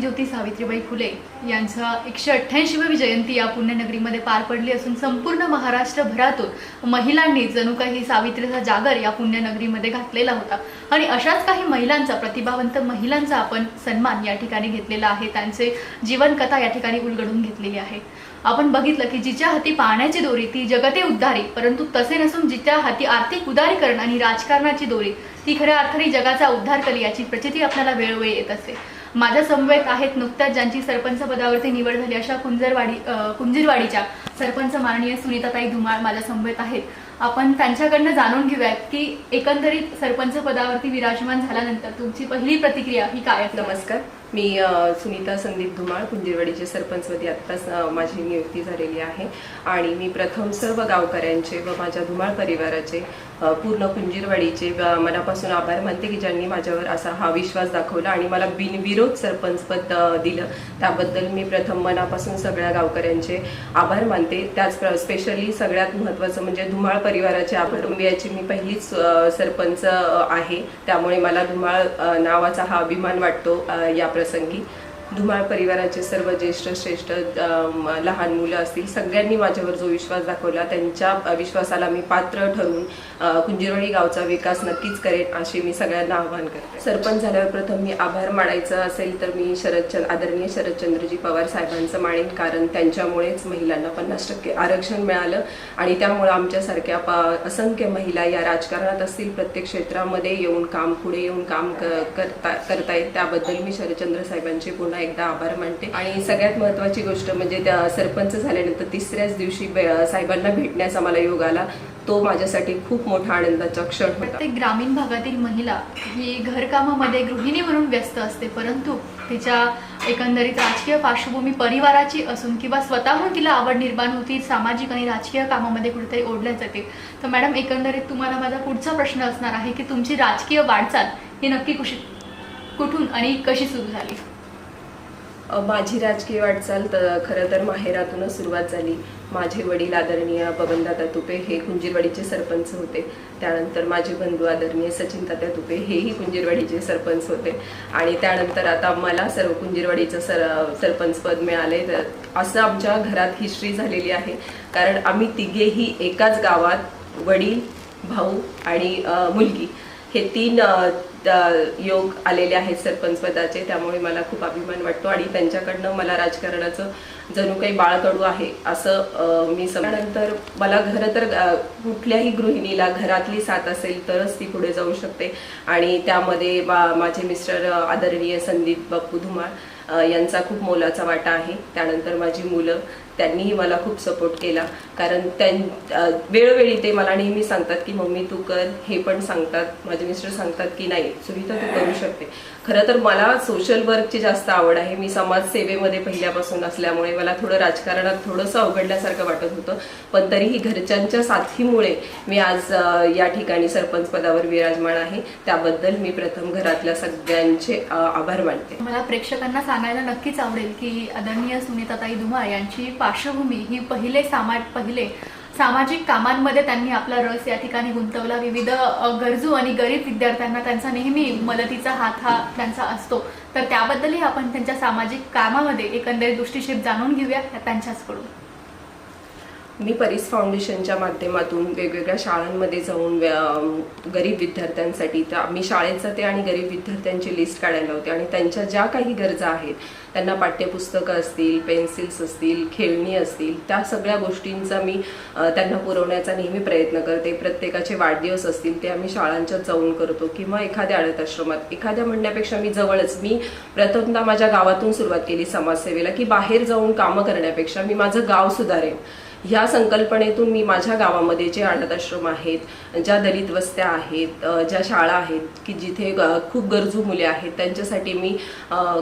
क्रांतिज्योती सावित्रीबाई फुले यांचा एकशे अठ्ठ्याऐंशीवी जयंती या पुण्यनगरीमध्ये पार पडली असून संपूर्ण महाराष्ट्रभरातून महिलांनी जणू काही सावित्रीचा जागर या पुण्यनगरीमध्ये घातलेला होता. आणि अशाच काही महिलांचा प्रतिभावंत महिलांचा आपण सन्मान या ठिकाणी घेतलेला आहे. त्यांचे जीवनकथा या ठिकाणी उलगडून घेतलेली आहे. आपण बघितलं की जिच्या हाती पाण्याची दोरी ती जगते उद्धारी. परंतु तसे नसून जिच्या हाती आर्थिक उदारीकरण आणि राजकारणाची दोरी ती खऱ्या अर्थाने जगाचा उद्धार करी याची प्रचिती आपल्याला वेळोवेळी येत असते माझ्या समवेत आहेत नुकत्याच ज्यांची सरपंच पदावरती निवड झाली अशा कुंजरवाडी कुंजीरवाडीच्या सरपंच माननीय सुनीताताई धुमाळ माझ्या समवेत आहेत. आपण त्यांच्याकडनं जाणून घेऊयात की एकंदरीत सरपंच पदावरती विराजमान झाल्यानंतर तुमची पहिली प्रतिक्रिया ही काय नमस्कार. मी सुनीता संदीप धुमाळ कुंजीरवाडीचे सरपंचपदी आत्ताच माझी नियुक्ती झालेली आहे. आणि मी प्रथम सर्व गावकऱ्यांचे व माझ्या धुमाळ परिवाराचे पूर्ण कुंजीरवाडीचे मनापासून आभार मानते की ज्यांनी माझ्यावर असा हा विश्वास दाखवला आणि मला बिनविरोध सरपंचपद दिलं. त्याबद्दल मी प्रथम मनापासून सगळ्या गावकऱ्यांचे आभार मानते. त्याच स्पेशली सगळ्यात महत्त्वाचं म्हणजे धुमाळ परिवाराचे आभार म्हणजे याची मी पहिलीच सरपंच आहे. त्यामुळे मला धुमाळ नावाचा हा अभिमान वाटतो या प्रसंगी धुमाळ परिवाराचे सर्व ज्येष्ठ श्रेष्ठ लहान मुलं असतील सगळ्यांनी माझ्यावर जो विश्वास दाखवला त्यांच्या विश्वासाला मी पात्र ठरून कुंजिरोळी गावचा विकास नक्कीच करेन असे मी सगळ्यांना आवाहन करते. सरपंच झाल्यावर प्रथम मी आभार मानायचं असेल तर मी शरदचंद आदरणीय शरदचंद्रजी पवार साहेबांचं मानेन कारण त्यांच्यामुळेच महिलांना पन्नास टक्के आरक्षण मिळालं आणि त्यामुळे आमच्यासारख्या पा असंख्य महिला या राजकारणात असतील प्रत्येक क्षेत्रामध्ये येऊन काम पुढे येऊन काम क- करता करतायत त्याबद्दल मी शरदचंद्र साहेबांचे पुन्हा एकदा आभार मानते. आणि सगळ्यात महत्वाची गोष्ट म्हणजे त्या सरपंच झाल्यानंतर तिसऱ्याच दिवशी साहेबांना भेटण्याचा मला योग आला. तो माझ्यासाठी खूप मोठा आनंदाचा क्षण होता. प्रत्येक ग्रामीण भागातील महिला ही घरकामामध्ये गृहिणी म्हणून व्यस्त असते परंतु तिच्या एकंदरीत राजकीय पार्श्वभूमी परिवाराची असून किंवा स्वतःहून तिला आवड निर्माण होती सामाजिक आणि राजकीय कामामध्ये कुठेतरी ओढल्या जाते. तर मॅडम एकंदरीत तुम्हाला माझा पुढचा प्रश्न असणार आहे की तुमची राजकीय वाटचाल ही नक्की कुशी कुठून आणि कशी सुरू झाली? माझी राजकीय वाटचाल तर खरं तर माहेरातूनच सुरुवात झाली. माझे वडील आदरणीय बबनदादा तुपे हे कुंजीरवाडीचे सरपंच होते. त्यानंतर माझे बंधू आदरणीय सचिन तात्या तुपे हेही कुंजीरवाडीचे सरपंच होते. आणि त्यानंतर आता मला सर्व कुंजीरवाडीचं सर सरपंचपद मिळाले. तर असं आमच्या घरात हिस्ट्री झालेली आहे. कारण आम्ही तिघेही एकाच गावात वडील भाऊ आणि मुलगी. हे तीन योग आलेले आहेत सरपंच पदाचे त्यामुळे मला खूप अभिमान वाटतो आणि त्यांच्याकडनं मला राजकारणाचं जणू काही बाळकडू आहे असं मी समजल्यानंतर मला खरं तर कुठल्याही गृहिणीला घरातली साथ असेल तरच ती पुढे जाऊ शकते. आणि त्यामध्ये मा- माझे मिस्टर आदरणीय संदीप बाप्पू धुमाळ यांचा खूप मोलाचा वाटा आहे. त्यानंतर माझी मुलं त्यांनीही मला खूप सपोर्ट केला. कारण त्यां वेळोवेळी ते मला नेहमी सांगतात की मम्मी तू कर. हे पण सांगतात माझे मिस्टर सांगतात की नाही सुविधा तू करू शकते. खरं तर मला सोशल वर्कची जास्त आवड आहे. मी समाजसेवेमध्ये पहिल्यापासून असल्यामुळे मला थोडं राजकारणात थोडंसं अवघडल्यासारखं वाटत होतं. पण तरीही घरच्यांच्या साथीमुळे मी आज या ठिकाणी सरपंच पदावर विराजमान आहे. त्याबद्दल मी प्रथम घरातल्या सगळ्यांचे आभार मानते. मला प्रेक्षकांना सांगायला नक्कीच आवडेल की आदरणीय सुनीताताई धुमाळ यांची पार्श्वभूमी ही पहिले सामाज पहिले सामाजिक कामांमध्ये त्यांनी आपला रस या ठिकाणी गुंतवला. विविध गरजू आणि गरीब विद्यार्थ्यांना त्यांचा नेहमी मदतीचा हात हा त्यांचा असतो. तर त्याबद्दलही आपण त्यांच्या सामाजिक कामामध्ये एकंदरीत दृष्टिक्षेप जाणून घेऊया. त्यांच्याचकडून. मी परीस फाउंडेशनच्या माध्यमातून वेगवेगळ्या शाळांमध्ये जाऊन गरीब विद्यार्थ्यांसाठी तर मी शाळेत जाते आणि गरीब विद्यार्थ्यांची लिस्ट काढायला होते आणि त्यांच्या ज्या काही गरजा आहेत त्यांना पाठ्यपुस्तकं असतील पेन्सिल्स असतील खेळणी असतील त्या सगळ्या गोष्टींचा मी त्यांना पुरवण्याचा नेहमी प्रयत्न करते. प्रत्येकाचे वाढदिवस असतील ते आम्ही शाळांच्यात जाऊन करतो किंवा एखाद्या अनाथ आश्रमात. एखाद्या म्हणण्यापेक्षा मी जवळच मी प्रथमतः माझ्या गावातून सुरुवात केली समाजसेवेला की बाहेर जाऊन कामं करण्यापेक्षा मी माझं गाव सुधारेन. ह्या संकल्पनेतून मी माझ्या गावामध्ये जे अनाथ आश्रम आहेत ज्या दलित वस्त्या आहेत ज्या शाळा आहेत की जिथे खूप गरजू मुले आहेत त्यांच्यासाठी मी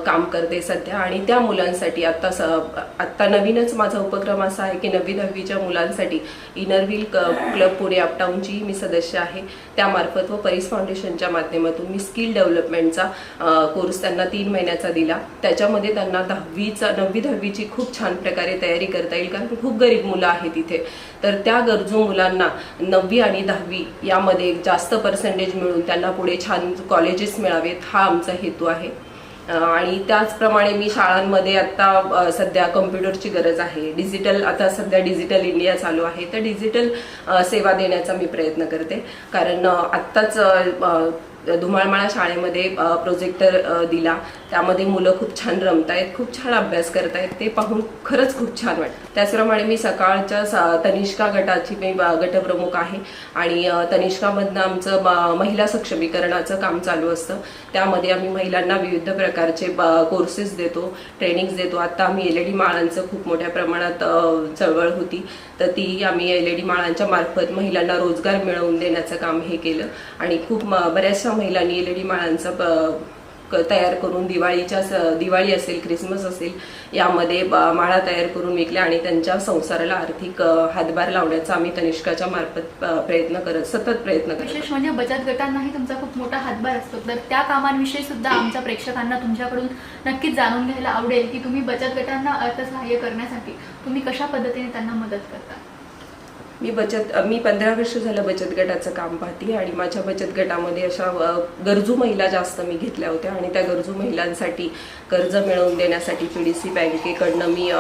काम करते सध्या. आणि त्या मुलांसाठी आत्ता स आत्ता नवीनच माझा उपक्रम असा आहे की नववी दहावीच्या मुलांसाठी इनरव्हील क्लब पुणे अपटाऊनचीही मी सदस्य आहे. त्यामार्फत व परीस फाउंडेशनच्या माध्यमातून मी स्किल डेव्हलपमेंटचा कोर्स त्यांना तीन महिन्याचा दिला. त्याच्यामध्ये त्यांना दहावीचा नववी दहावीची खूप छान प्रकारे तयारी करता येईल कारण खूप गरीब मुलं आहेत इथे तर त्या गरजू मुलांना नववी आणि दहावी यामध्ये जास्त पर्सेंटेज मिळून त्यांना पुढे छान कॉलेजेस मिळावेत हा आमचा हेतू आहे. आणि त्याचप्रमाणे मी शाळांमध्ये आता सध्या कम्प्युटरची गरज आहे. डिजिटल आता सध्या डिजिटल इंडिया चालू आहे. तर डिजिटल सेवा देण्याचा मी प्रयत्न करते. कारण आत्ताच धुमाळमाळा शाळेमध्ये प्रोजेक्टर दिला. त्यामध्ये मुलं खूप छान रमतायत खूप छान अभ्यास करतायत. ते पाहून खरंच खूप छान वाटतं. त्याचप्रमाणे मी सकाळच्या सा तनिष्का गटाची मी गटप्रमुख आहे. आणि तनिष्कामधनं आमचं महिला सक्षमीकरणाचं काम चालू असतं. त्यामध्ये आम्ही महिलांना विविध प्रकारचे कोर्सेस देतो ट्रेनिंग्स देतो. आत्ता आम्ही एल ई डी माळांचं खूप मोठ्या प्रमाणात चळवळ होती. तर ती आम्ही एल ई डी माळांच्या मार्फत महिलांना रोजगार मिळवून देण्याचं काम हे केलं. आणि खूप बऱ्याचशा महिलांनी एल ई डी माळांचं तयार करून दिवाळीच्या दिवाळी असेल क्रिसमस असेल यामध्ये माळा तयार करून विकल्या आणि त्यांच्या संसाराला आर्थिक हातभार लावण्याचा आम्ही तनिष्काच्या मार्फत प्रयत्न करत सतत प्रयत्न करत विशेष म्हणजे बचत गटांनाही तुमचा खूप मोठा हातभार असतो. तर त्या कामांविषयी सुद्धा आमच्या प्रेक्षकांना तुमच्याकडून नक्कीच जाणून घ्यायला आवडेल की तुम्ही बचत गटांना अर्थसहाय्य करण्यासाठी तुम्ही कशा पद्धतीने त्यांना मदत करता? मी बचत मी पंधरा वर्ष झालं बचत गटाचं काम पाहते आणि माझ्या बचत गटामध्ये अशा गरजू महिला जास्त मी घेतल्या होत्या आणि त्या गरजू महिलांसाठी कर्ज मिळवून देण्यासाठी पी डी सी बँकेकडनं मी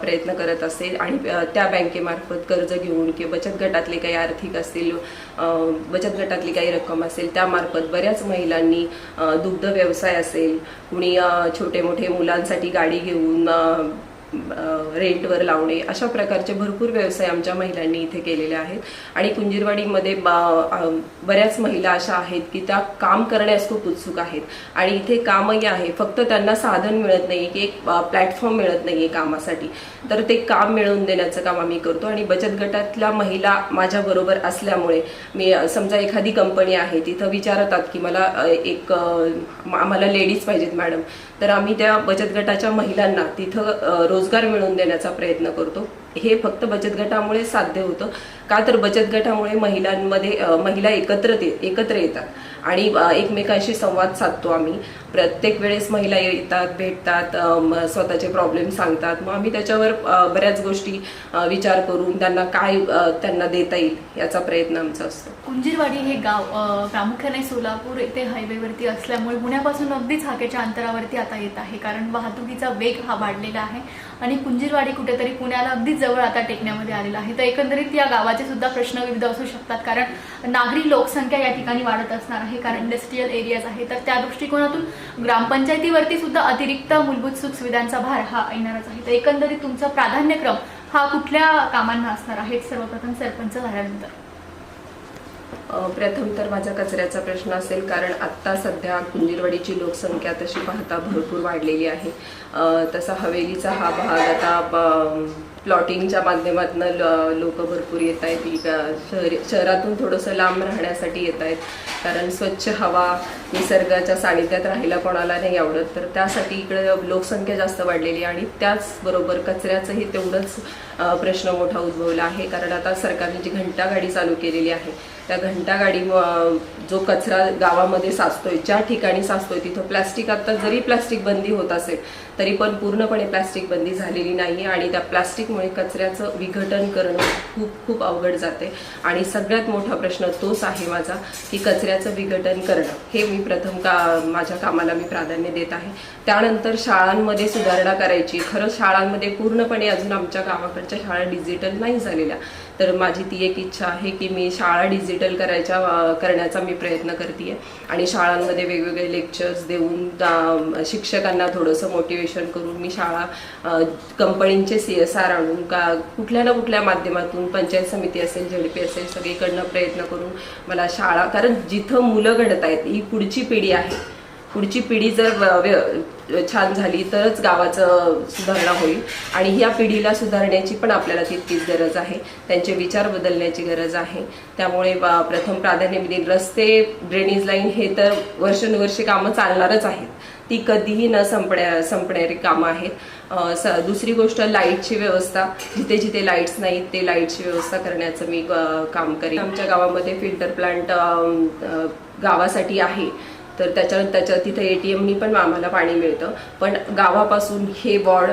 प्रयत्न करत असेल आणि त्या बँकेमार्फत कर्ज घेऊन किंवा बचत गटातले काही आर्थिक असतील बचत गटातली काही रक्कम असेल त्यामार्फत बऱ्याच महिलांनी दुग्ध व्यवसाय असेल कुणी छोटे मोठे मुलांसाठी गाडी घेऊन रेंटवर लावणे अशा प्रकारचे भरपूर व्यवसाय आमच्या महिलांनी इथे केलेले आहेत. आणि कुंजीरवाडीमध्ये बा- बऱ्याच महिला अशा आहेत की त्या काम करण्यास खूप उत्सुक आहेत. आणि इथे कामही आहे. फक्त त्यांना साधन मिळत नाही की एक प्लॅटफॉर्म मिळत नाहीये कामासाठी. तर ते काम मिळवून देण्याचं काम आम्ही करतो. आणि बचत गटातल्या महिला माझ्या बरोबर असल्यामुळे मी समजा एखादी कंपनी आहे तिथं विचारतात की मला एक आम्हाला लेडीज पाहिजेत मॅडम तर आम्ही त्या बचत गटाच्या महिलांना तिथं रोजगार मिळवून देण्याचा प्रयत्न करतो. हे फक्त बचत गटामुळे साध्य होतं. का तर बचत गटामुळे महिलांमध्ये महिला एकत्र ते- एकत्र येतात आणि एकमेकांशी संवाद साधतो आम्ही. प्रत्येक वेळेस महिला येतात भेटतात स्वतःचे प्रॉब्लेम सांगतात. मग आम्ही त्याच्यावर बऱ्याच गोष्टी विचार करून त्यांना काय त्यांना देता येईल याचा प्रयत्न आमचा असतो. कुंजीरवाडी हे गाव प्रामुख्याने सोलापूर येथे हायवेवरती असल्यामुळे पुण्यापासून अगदीच हाकेच्या अंतरावरती आता येत आहे. कारण वाहतुकीचा वेग हा वाढलेला आहे आणि कुंजीरवाडी कुठेतरी पुण्याला अगदीच जवळ आता टेकण्यामध्ये आलेला आहे. तर एकंदरीत या गावाचे सुद्धा प्रश्न विविध असू शकतात. कारण नागरी लोकसंख्या या ठिकाणी वाढत असणार आहे. कारण इंडस्ट्रीयल एरियाज आहे तर त्या दृष्टिकोनातून ग्रामपंचायतीवरती सुद्धा अतिरिक्त मूलभूत सुख सुविधांचा भार हा येणारच आहे. तर एकंदरीत तुमचा प्राधान्यक्रम हा कुठल्या कामांना असणार आहे? सर्वप्रथम सरपंच झाल्यानंतर. प्रथम तर माझा कचऱ्याचा प्रश्न असेल कारण आत्ता सध्या कुंजीरवाडीची लोकसंख्या तशी पाहता भरपूर वाढलेली आहे. तसा हवेलीचा हा भाग आता प्लॉटिंगच्या माध्यमातून लोक भरपूर येत आहेत. शहरी शहरातून थोडंसं लांब राहण्यासाठी येत आहेत. कारण स्वच्छ हवा निसर्गाच्या सानिध्यात राहायला कोणाला नाही आवडत. तर त्यासाठी इकडं लोकसंख्या जास्त वाढलेली आहे आणि त्याचबरोबर कचऱ्याचंही तेवढंच प्रश्न मोठा उद्भवला आहे. कारण आता सरकारने जी घंटा गाडी चालू केलेली आहे त्या घंटा गाडी जो कचरा गावामध्ये साचतोय ज्या ठिकाणी साचतोय तिथं प्लास्टिक आता जरी प्लास्टिक बंदी होत असेल तरी पण पूर्णपणे प्लास्टिक बंदी झालेली नाही आणि त्या प्लास्टिकमुळे कचऱ्याचं विघटन करणं खूप खूप अवघड जाते. आणि सगळ्यात मोठा प्रश्न तोच आहे माझा की कचऱ्याचं विघटन करणं. हे मी प्रथम का माझ्या कामाला मी प्राधान्य देत आहे. त्यानंतर शाळांमध्ये सुधारणा करायची. खरं शाळांमध्ये पूर्णपणे अजून आमच्या गावाकडच्या शाळा डिजिटल नाही झालेल्या. तर माझी ती एक इच्छा आहे की मी शाळा डिजिटल करायच्या करण्याचा मी प्रयत्न करते आणि शाळांमध्ये वेगवेगळे लेक्चर्स देऊन शिक्षकांना थोडंसं मोटिवेशन करून मी शाळा कंपनींचे सी एस आर आणून का कुठल्या ना कुठल्या माध्यमातून पंचायत समिती असेल झेडपी असेल सगळीकडनं प्रयत्न करून मला शाळा कारण जिथं मुलं घडत आहेत ही पुढची पिढी आहे. पुढची पिढी जर व्य- छान झाली तरच गावाचं सुधारणा होईल. आणि ह्या पिढीला सुधारण्याची पण आपल्याला तितकीच गरज आहे. त्यांचे विचार बदलण्याची गरज आहे. त्यामुळे प्रथम प्राधान्य मिळेल रस्ते ड्रेनेज लाईन हे तर वर्षानुवर्षे कामं चालणारच आहेत. ती कधीही न संपण्या संपणारी कामं आहेत. स दुसरी गोष्ट लाईटची व्यवस्था. जिथे जिथे लाईट्स नाहीत ते लाईटची व्यवस्था करण्याचं मी काम करेन. आमच्या गावामध्ये फिल्टर प्लांट गावासाठी आहे. तर त्याच्या त्याच्या तिथे ए टी एमनी पण आम्हाला पाणी मिळतं. पण गावापासून हे वॉर्ड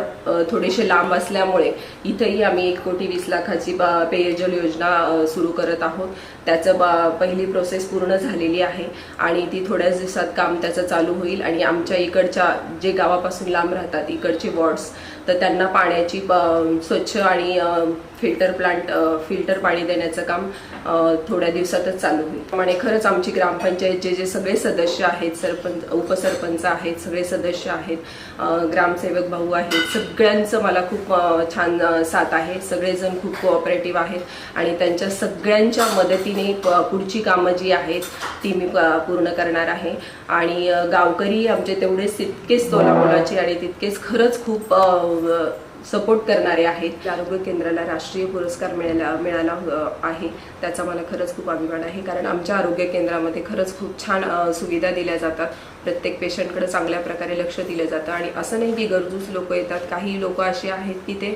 थोडेसे लांब असल्यामुळे इथंही आम्ही एक कोटी वीस लाखाची पेयजल योजना सुरू करत आहोत. त्याचं बा पहिली प्रोसेस पूर्ण झालेली आहे आणि ती थोड्याच दिवसात काम त्याचं चालू होईल आणि आमच्या इकडच्या जे गावापासून लांब राहतात इकडचे वॉर्ड्स तर त्यांना पाण्याची ब- स्वच्छ आणि फिल्टर प्लांट फिल्टर पाणी देण्याचं काम थोड्या दिवसातच चालू होईल. आणि खरंच आमची ग्रामपंचायतचे जे सगळे सदस्य आहेत सरपंच उपसरपंच आहेत सगळे सदस्य आहेत ग्रामसेवक भाऊ आहेत सगळ्यांचं मला खूप छान साथ आहे. सगळेजण खूप कोऑपरेटिव्ह आहेत आणि त्यांच्या सगळ्यांच्या मदतीने प- पुढची कामं जी आहेत ती मी प- पूर्ण करणार आहे. आणि गावकरी आमचे तेवढेच तितकेच तोलामोलाचे आणि तितकेच खरंच खूप सपोर्ट करणारे आहेत. आरोग्य केंद्राला राष्ट्रीय पुरस्कार मिळाला मिळाला आहे. त्याचा मला खरंच खूप अभिमान आहे. कारण आमच्या आरोग्य केंद्रामध्ये खरंच खूप छान सुविधा दिल्या जातात. प्रत्येक पेशंटकडे चांगल्या प्रकारे लक्ष दिलं जातं आणि असं नाही की गरजूच लोक येतात. काही लोक असे आहेत की ते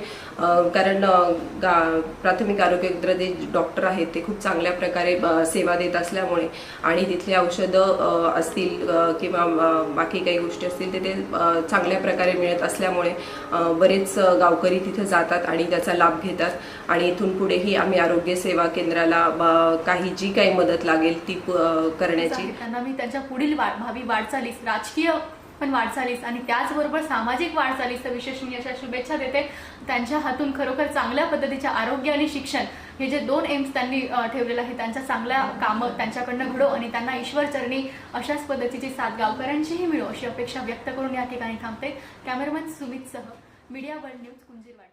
कारण गा प्राथमिक आरोग्य केंद्र जे डॉक्टर आहेत ते खूप चांगल्या प्रकारे सेवा देत असल्यामुळे आणि तिथले औषधं असतील किंवा बाकी काही गोष्टी असतील ते ते चांगल्या प्रकारे मिळत असल्यामुळे बरेच गावकरी तिथे जातात आणि त्याचा लाभ घेतात. आणि इथून पुढेही आम्ही आरोग्य सेवा केंद्राला काही जी काही मदत लागेल ती करण्याची त्यांना मी त्यांच्या पुढील भावी भावी वाटचालीस राजकीय पण वाटचालीस आणि त्याचबरोबर सामाजिक वाटचालीस विशेष मी अशा शुभेच्छा देते. त्यांच्या हातून खरोखर चांगल्या पद्धतीचे आरोग्य आणि शिक्षण हे जे दोन एम्स त्यांनी ठेवलेलं आहे त्यांच्या चांगल्या कामं त्यांच्याकडनं घडो आणि त्यांना ईश्वर चरणी अशाच पद्धतीची साथ गावकऱ्यांचीही मिळो अशी अपेक्षा व्यक्त करून या ठिकाणी थांबते. कॅमेरामॅन सुमितसह मीडिया वर्ल्ड न्यूज कुंजीरवाडी.